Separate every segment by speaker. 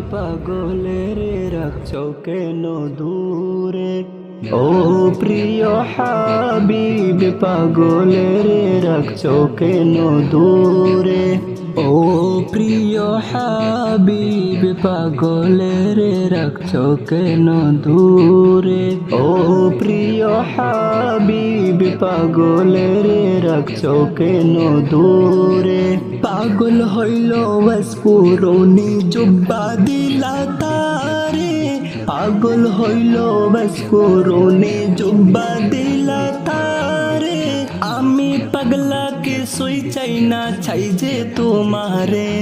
Speaker 1: পাগলের রাখছো কেন দূরে। ও প্রিয় হাবিব, পাগলের রাখছো কেন দূরে ও প্রিয় হাবিব, পাগলের রাখছো কেন দূরে ও প্রিয় হাবিব, পাগলের রাখছো কেন দূরে পাগল হইল বসপুরনি জুব্বা দিলা পাগল হইল বসপুরনি জুব্বা দিলা তারে। আমি পাগলাকে সই চাই না চাই যে তোমারে।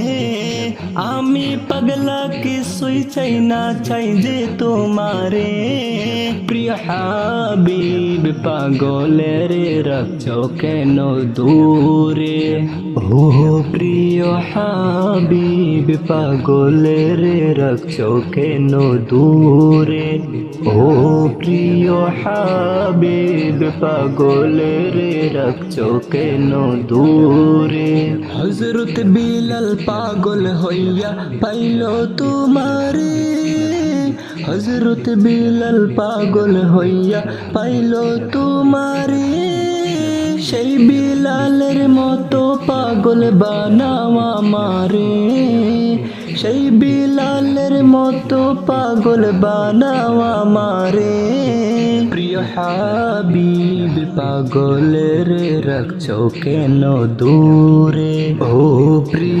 Speaker 1: আমি পাগলাকে সই চাই না চাই যে তোমারে? প্রিয় হাবিব, পাগলের রাখছো কেন দূরে? ও প্রিয় হাবিব, পাগলের রাখছো কেন দূরে? ও প্রিয় হাবিব, পাগলের রাখছো কেন দূরে? হজরত বিলাল পাগল হইয়া পাইল তোমারে হজরত বিলাল পাগল হইয়া পাইল তোমারে সেই বিলালের মতো পাগল বানাওয়া মারে সেই বিলালের মতো পাগল বানাওয়া মারে প্রিয় হাবিব পাগলের রাখছো কেন দূরে ও প্রিয়